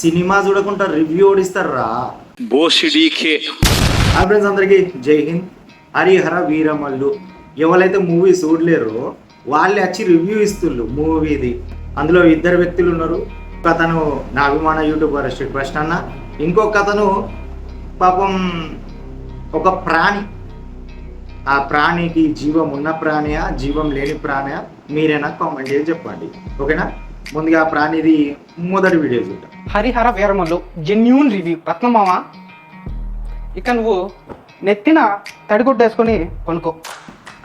Cinema చూడకుండా review ఓడిస్తారా? Friends అందరికీ జై హింద్. హరిహర వీరమల్లు. ఎవరైతే మూవీ చూడలేరో వాళ్ళే వచ్చి రివ్యూ ఇస్తున్నారు మూవీది. అందులో ఇద్దరు వ్యక్తులు ఉన్నారు. ఒక అతను నా అభిమాన యూట్యూబర్ శ్రీ అన్న. ఇంకొక అతను పాపం ఒక ప్రాణి. ఆ ప్రాణికి జీవం ఉన్న ప్రాణియా జీవం లేని ప్రాణియా? మీరైనా? కామెంట్ చేసి చెప్పండి. ఓకేనా? ముందుగా ప్రాణిది మొదటి వీడియో చూద్దాం. హరిహర వీరమల్లు జెన్యూన్ రివ్యూ రత్నమామ ఇక నువ్వు నెత్తిన తడిగుడ్డ వేసుకొని కొనుక్కో.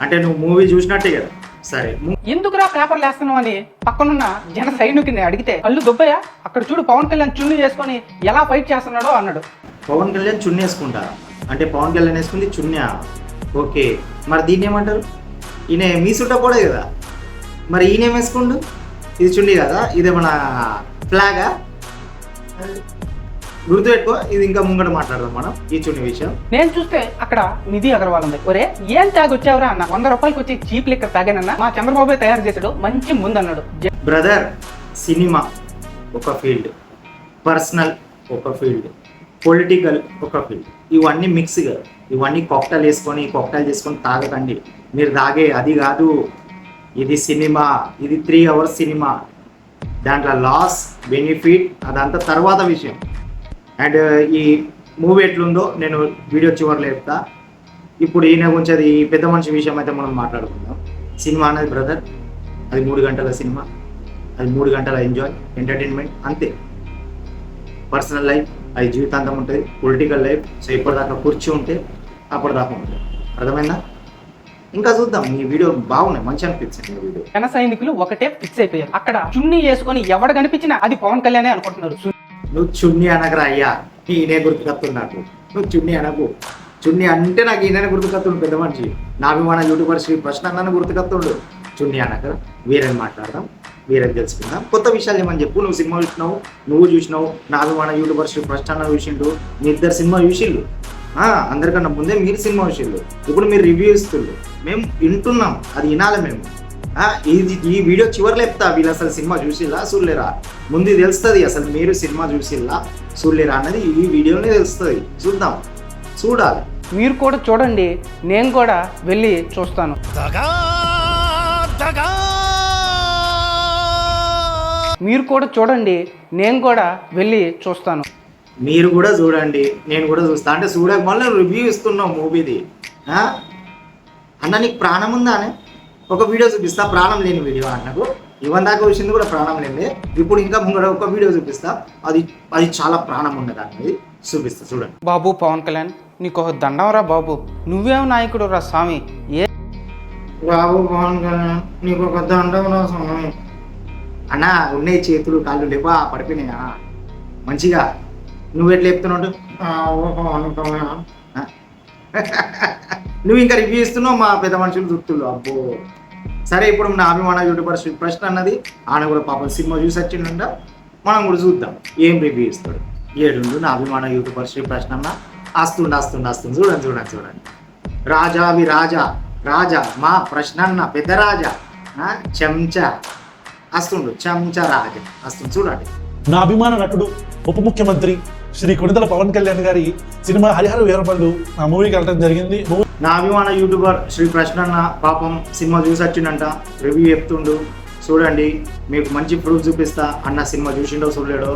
అంటే నువ్వు మూవీ చూసినట్టే కదా? సరే ఎందుకురా పేపర్లు వేస్తున్నావు అని పక్కనున్న జన సైనికుని అడిగితే కళ్ళు దుబ్బయ్యా అక్కడ చూడు పవన్ కళ్యాణ్ చున్ని చేసుకొని ఎలా ఫైట్ చేస్తున్నాడో అన్నాడు. పవన్ కళ్యాణ్ చున్నీ వేసుకుంటా? అంటే పవన్ కళ్యాణ్ వేసుకుంది చున్యా ఓకే. మరి దీన్ని ఏమంటారు? ఈయన మీ సుట్ట కూడా కదా? మరి ఈయన ఏం వేసుకుండు? ఇది చున్నీ కదా? ఇది మన ఫ్లాగా? గుర్తుపెట్టుకో ఇది ఇంకా ముంగట మాట్లాడదాం మనం ఈ చున్నీ విషయం. నేను చూస్తే అక్కడ నిధి అగర్వాల్ ఉంది. ఒరే ఏం తాగి వచ్చావురా అన్న? వంద రూపాయలకి వచ్చి చీప్ లెక్క తాగానన్న? మా చంద్రబాబు తయారు చేశాడు. మంచి ముందన్నాడు. జ- బ్రదర్ సినిమా ఒక ఫీల్డ్. పర్సనల్ ఒక ఫీల్డ్. పొలిటికల్ ఒక ఫీల్డ్. ఇవన్నీ మిక్స్ కదా. ఇవన్నీ కాక్టైల్ వేసుకొని కాక్టైల్ చేసుకొని తాగకండి. మీరు తాగే అది కాదు. ఇది సినిమా ఇది త్రీ అవర్స్ సినిమా. దాంట్లో లాస్ బెనిఫిట్ అదంతా తర్వాత విషయం. అండ్ ఈ మూవీ ఎట్లుందో నేను వీడియో చివరిలో చెప్తా. ఇప్పుడు ఈయన గురించి అది ఈ పెద్ద మనిషి విషయం అయితే మనం మాట్లాడుకుందాం. సినిమా అనేది బ్రదర్ అది మూడు గంటల సినిమా. అది మూడు గంటల ఎంజాయ్ ఎంటర్టైన్మెంట్ అంతే. పర్సనల్ లైఫ్ అది జీవితాంతం ఉంటుంది. పొలిటికల్ లైఫ్ సో ఇప్పటిదాకా కూర్చి ఉంటే అప్పటిదాకా ఉంటుంది. అర్థమైందా? ఇంకా చూద్దాం ఈ వీడియో బాగున్నాయి మంచి అనిపించింది వీడియో. జన సైనికులు ఒకటే ఫిక్స్ అయిపోయారు. అక్కడ చున్ని వేసుకొని ఎవడు కనిపించినా అది పవన్ కళ్యాణే అనుకుంటున్నారు. నువ్వు చున్ని అనగరా అయ్యా ఈయనే గుర్తుకొస్తుంది నాకు నువ్వు చున్ని అనకు. చున్ని అంటే నాకు ఈయన గుర్తుకొస్తుండు పెద్ద మనిషి. నా అభిమాన యూట్యూబర్ శ్రీ ప్రశ్న అన్న గుర్తుకొస్తుండు. చున్ని అనక వీరని మాట్లాడదాం వీరని తెలుసుకుందాం. కొత్త విషయాలు ఏమని చెప్పు నువ్వు సినిమా చూసినావు నువ్వు చూసినావు నా అభిమాన యూట్యూబర్ శ్రీ ప్రశ్న అన్న చూసిండు మీ ఇద్దరు సినిమా చూసిండు అందరికన్నా ముందే మీరు సినిమా చూసిండు ఇప్పుడు మీరు రివ్యూ ఇస్తుండ్రు. మేము వింటున్నాం. అది వినాలి మేము. ఆ, ఇది ఈ వీడియో చివరిలో చెప్తా వీళ్ళు అసలు సినిమా చూసిల్లా చూడలేరా? ముందు ఇది తెలుస్తుంది అసలు మీరు సినిమా చూసిల్లా చూడలేరా అన్నది ఈ వీడియోనే తెలుస్తుంది. చూద్దాం. చూడాలి. మీరు కూడా చూడండి. నేను కూడా వెళ్ళి చూస్తాను. మీరు కూడా చూడండి. నేను కూడా వెళ్ళి చూస్తాను. మీరు కూడా చూడండి నేను కూడా చూస్తా. అంటే చూడక మళ్ళీ రివ్యూ ఇస్తున్నాం మూవీది. ఆ? అన్న నీకు ప్రాణం ఉందా అని ఒక వీడియో చూపిస్తా ప్రాణం లేని వీడియో అన్నకు. ఇవన్ దాకా వచ్చింది కూడా ప్రాణం లేని ఇప్పుడు ఇంకా ముంగడ ఒక వీడియో చూపిస్తా. అది అది చాలా ప్రాణం ఉన్నది అన్నది చూపిస్తా చూడండి. బాబు పవన్ కళ్యాణ్ నీకు ఒక దండంరా బాబు. నువ్వేం నాయకుడు రా స్వామి? ఏ బాబు పవన్ కళ్యాణ్ నీకు ఒక దండం రా స్వామి. అన్న ఉన్నాయి చేతులు కాళ్ళు లేవా? పడిపోయినాయా? మంచిగా నువ్వు ఎట్లా చెప్తున్నావు? నువ్వు ఇంకా రివ్యూ ఇస్తున్నావు మా పెద్ద మనుషులు దుత్తులు అబ్బో. సరే ఇప్పుడు నా అభిమాన యూట్యూబర్ శ్రీ ప్రశ్న అన్నది ఆయన కూడా పాపం సినిమా చూసి వచ్చిండ మనం కూడా చూద్దాం. ఏం రివ్యూ ఇస్తాడు? ఏడుండు నా అభిమాన యూట్యూబర్ శ్రీ ప్రశ్న అన్న. వస్తుండు వస్తుండు వస్తుంది చూడండి చూడండి చూడండి. రాజావి రాజా రాజా మా ప్రశ్నన్న పెద్ద రాజా. చెంచా. వస్తుండు చెంచా రాజా. వస్తుంది చూడండి. నా అభిమాన నటుడు ఉప ముఖ్యమంత్రి శ్రీ కొణిదల పవన్ కళ్యాణ్ గారి సినిమా హరిహర వీరపల్లు నా మూవీకి వెళ్ళడం జరిగింది. నా అభిమాన యూట్యూబర్ శ్రీ ప్రశ్నన్న పాపం సినిమా చూసి వచ్చిండంట రివ్యూ చెప్తుండు. చూడండి మీకు మంచి ప్రూఫ్ చూపిస్తా. అన్న సినిమా చూసిండో చూడలేడో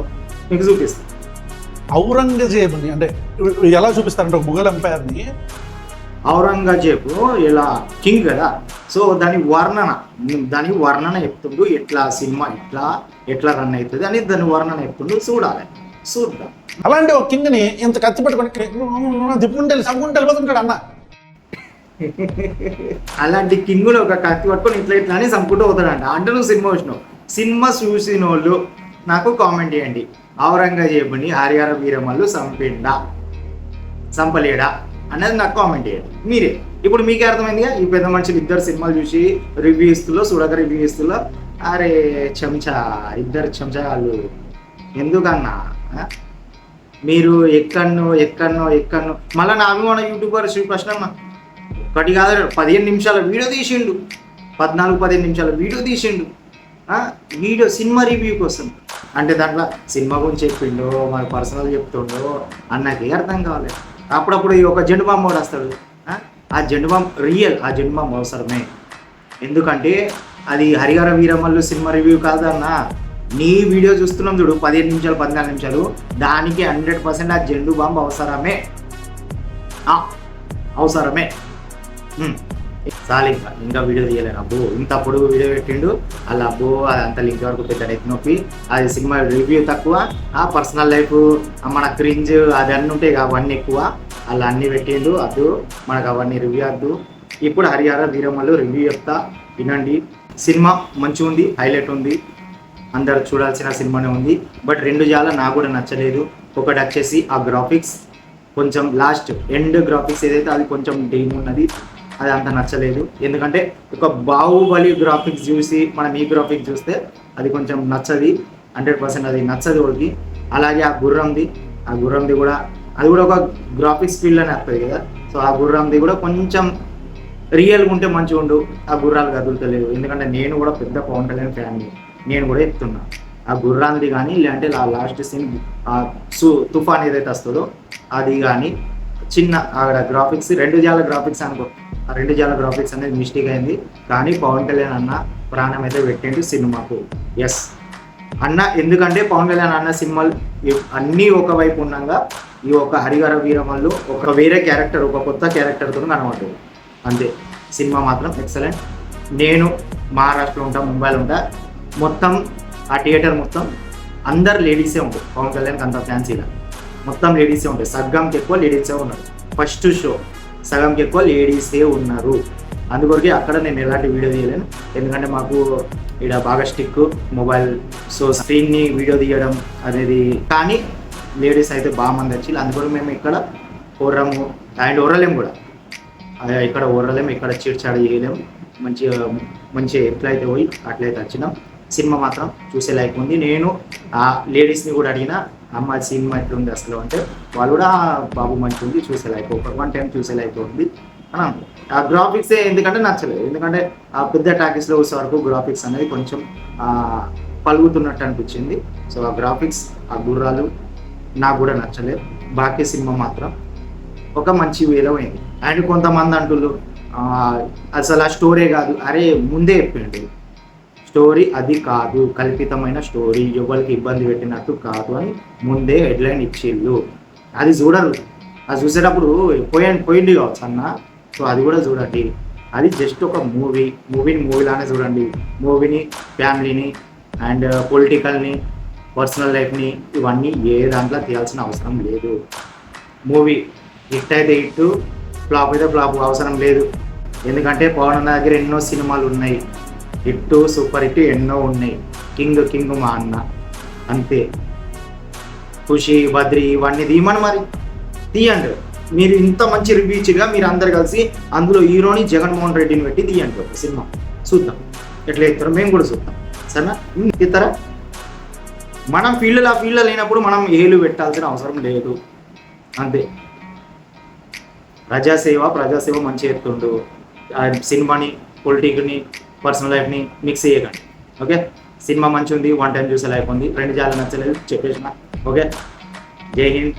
మీకు చూపిస్తా. ఔరంగజేబుని అంటే ఎలా చూపిస్తారంటే ఒక ముఘల్ ఎంపైర్ని ఔరంగజేబు ఇలా కింగ్ కదా. సో దాని వర్ణన దాని వర్ణన చెప్తుండు. ఎట్లా సినిమా ఇట్లా ఎట్లా రన్ అవుతుంది అని దాని వర్ణన చెప్తుండు. చూడాలి. చూద్దాం అలాంటి ఒక కింగ్ని ఇంత కత్తి పట్టుకొని తిప్పుకుంటే చంపుకుంటే వెళ్ళిపోతుంటాడు అన్న. అలాంటి కింగులు ఒక కత్తి పట్టుకొని ఇట్లా ఇట్లా అని చంపుకుంటూ పోతాడంట. అంటే నువ్వు సినిమా చూసినావు. సినిమా చూసిన వాళ్ళు నాకు కామెంట్ చేయండి. ఔరంగజేబుని హరిహర వీరమల్లు చంపిండా? చంపలేడా? అనేది నాకు కామెంట్ చేయండి. మీరే. ఇప్పుడు మీకే అర్థమైందిగా? ఈ పెద్ద మనుషులు ఇద్దరు సినిమాలు చూసి రివ్యూ ఇస్తుల్లో చూడక రివ్యూ ఇస్తుల్లో. అరే చెంచా ఇద్దరు చెంచాలు ఎందుకన్నా? ఆ? మీరు ఎక్కడనో ఎక్కడనో ఎక్కడనో. మళ్ళీ నా అభిమాన యూట్యూబర్ శ్రీ అన్న ఒకటి కాదు పదిహేను నిమిషాల వీడియో తీసిండు. పద్నాలుగు పదిహేను నిమిషాల వీడియో తీసిండు. వీడియో సినిమా రివ్యూ కోసం. అంటే దాంట్లో సినిమా గురించి చెప్పిండో మన పర్సనల్ చెప్తుండో అన్నకి అర్థం కావాలి అప్పుడప్పుడు ఈ ఒక జెండు బాంబు కూడా వస్తాడు. ఆ, ఆ జెండు బాంబు రియల్ ఆ జెండు బాంబు అవసరమే. ఎందుకంటే అది హరిహర వీరమల్లు సినిమా రివ్యూ కాదన్నా. నీ వీడియో చూస్తున్నాం చూడు పదిహేను నిమిషాలు పద్నాలుగు నిమిషాలు. దానికి హండ్రెడ్ పర్సెంట్ ఆ జెండు బాంబు అవసరమే. ఆ, అవసరమే. హ్మ్. చాలు ఇంకా ఇంకా వీడియో తీయలేను అబ్బో ఇంత పొడుగు వీడియో పెట్టిండు. అలా అబ్బో అదంతా లింక్ వరకు పెద్ద నెత్తి నొప్పి. అది సినిమా రివ్యూ తక్కువ. ఆ పర్సనల్ లైఫ్ మన క్రింజ్ అది అన్నీ ఉంటాయి అవన్నీ ఎక్కువ. అలా అన్నీ పెట్టిండు అద్దు. మనకు అవన్నీ రివ్యూ అద్దు. ఇప్పుడు హరిహర వీరమ్మలు రివ్యూ చెప్తా. వినండి. సినిమా మంచిగా ఉంది హైలైట్ ఉంది. అందరు చూడాల్సిన సినిమానే ఉంది. బట్ రెండు జాల నాకు కూడా నచ్చలేదు. ఒకటి వచ్చేసి ఆ గ్రాఫిక్స్ కొంచెం లాస్ట్ ఎండ్ గ్రాఫిక్స్ ఏదైతే అది కొంచెం డీమ్ ఉన్నది అది అంత నచ్చలేదు. ఎందుకంటే ఒక బాహుబలి గ్రాఫిక్స్ చూసి మనం ఈ గ్రాఫిక్స్ చూస్తే అది కొంచెం నచ్చది. హండ్రెడ్ పర్సెంట్ అది నచ్చదు వాళ్ళకి. అలాగే ఆ గుర్రంది ఆ గుర్రంది కూడా అది కూడా ఒక గ్రాఫిక్స్ ఫీల్డ్లోనే వస్తుంది కదా. సో ఆ గుర్రంది కూడా కొంచెం రియల్గా ఉంటే మంచిగా ఉండు. ఆ గుర్రాలు కదులుతలేదు ఎందుకంటే నేను కూడా పెద్ద పవన్ కళ్యాణ్ ఫ్యామిలీ నేను కూడా చెప్తున్నా. ఆ గుర్రాంది కానీ లేదంటే ఆ లాస్ట్ సీన్ ఆ సు తుఫాన్ ఏదైతే వస్తుందో అది కానీ చిన్న అక్కడ గ్రాఫిక్స్ రెండు జాల గ్రాఫిక్స్ అనుకో ఆ రెండు జాల గ్రాఫిక్స్ అనేది మిస్టేక్ అయింది. కానీ పవన్ కళ్యాణ్ అన్న ప్రాణం అయితే పెట్టిండు సినిమాకు. ఎస్ అన్న ఎందుకంటే పవన్ కళ్యాణ్ అన్న సినిమాలు అన్నీ ఒకవైపు ఉండగా ఈ ఒక హరిహర వీరమల్లు ఒక వేరే క్యారెక్టర్ ఒక కొత్త క్యారెక్టర్తో కనబడ్డది అంతే. సినిమా మాత్రం ఎక్సలెంట్ నేను మహారాష్ట్రలో ఉంటా ముంబైలో ఉంటా మొత్తం ఆ థియేటర్ మొత్తం అందరు లేడీసే ఉంటారు పవన్ కళ్యాణ్కి అంత ఫ్యాన్సీగా మొత్తం లేడీసే ఉంటాయి సగంకి ఎక్కువ లేడీసే ఉన్నారు. ఫస్ట్ షో సగంకి ఎక్కువ లేడీసే ఉన్నారు. అందుకొరకే అక్కడ నేను ఎలాంటి వీడియో తీయలేను. ఎందుకంటే మాకు ఇక్కడ బాగా స్టిక్ మొబైల్. సో స్క్రీన్ని వీడియో తీయడం అనేది కానీ లేడీస్ అయితే బాగా మంది వచ్చి అందుకొరకు మేము ఇక్కడ ఓర్రము అండ్ ఓర్రలేము కూడా. అదే ఇక్కడ ఓర్రలేము ఇక్కడ చీడ్చాడు చేయలేము మంచిగా మంచిగా ఎట్లయితే పోయి అట్లయితే వచ్చినాం. సినిమా మాత్రం చూసే లైక్ ఉంది. నేను ఆ లేడీస్ని కూడా అడిగిన అమ్మ సినిమా ఎట్లుంది అసలు? అంటే వాళ్ళు కూడా బాబు మంచి ఉంది చూసే లైక్ ఒక వన్ టైం చూసే లైక్ ఉంది. అని అన్నారు. ఆ గ్రాఫిక్స్ ఎందుకంటే నచ్చలేదు. ఎందుకంటే ఆ పెద్ద టాకీస్లో వచ్చే వరకు గ్రాఫిక్స్ అనేది కొంచెం పలుగుతున్నట్టు అనిపించింది. సో ఆ గ్రాఫిక్స్ ఆ గుర్రాలు నాకు కూడా నచ్చలేదు. బాకీ సినిమా మాత్రం ఒక మంచి వేలో అయింది. అండ్ కొంతమంది అంటున్నారు అసలు ఆ స్టోరీ కాదు. అరే ముందే చెప్పిండు స్టోరీ అది కాదు. కల్పితమైన స్టోరీ. ఎవరికి ఇబ్బంది పెట్టినట్టు కాదు అని ముందే హెడ్లైన్ ఇచ్చిళ్ళు. అది చూడరు. అది చూసేటప్పుడు పోయండి పోయింది కావచ్చు అన్న. సో అది కూడా చూడండి. అది జస్ట్ ఒక మూవీ. మూవీని మూవీలానే చూడండి. మూవీని ఫ్యామిలీని అండ్ పొలిటికల్ని పర్సనల్ లైఫ్ని ఇవన్నీ ఏ దాంట్లో తీయాల్సిన అవసరం లేదు. మూవీ హిట్ అయితే హిట్ ఫ్లాప్ అయితే ఫ్లాప్ అవసరం లేదు. ఎందుకంటే పవన్ దగ్గర ఎన్నో సినిమాలు ఉన్నాయి. హిట్ సూపర్ హిట్ ఎన్నో ఉన్నాయి. కింగ్ కింగ్ మా అన్న. అంతే. ఖుషి బద్రి ఇవన్నీ తీయమని మరి. తీయండి. మీరు ఇంత మంచి రివ్యూ ఇచ్చిగా మీరు అందరు కలిసి అందులో హీరోని జగన్మోహన్ రెడ్డిని పెట్టి తీయండి ఒక సినిమా. చూద్దాం. ఎట్లా ఇస్తారో మేము కూడా చూద్దాం. సరేనా? ఇస్తారా మనం ఫీల్డ్లో ఆ ఫీల్డ్లో లేనప్పుడు మనం ఏలు పెట్టాల్సిన అవసరం లేదు. అంతే. ప్రజాసేవ ప్రజాసేవ మంచి ఎత్తుండు సినిమాని పొలిటిక్ని పర్సనల్ లైఫ్ని మిక్స్ చేయకండి. ఓకే? సినిమా మంచి ఉంది వన్ టైం చూసే లైఫ్ ఉంది. రెండు జాల నచ్చలేదు చెప్పేసిన. ఓకే? జై హింద్.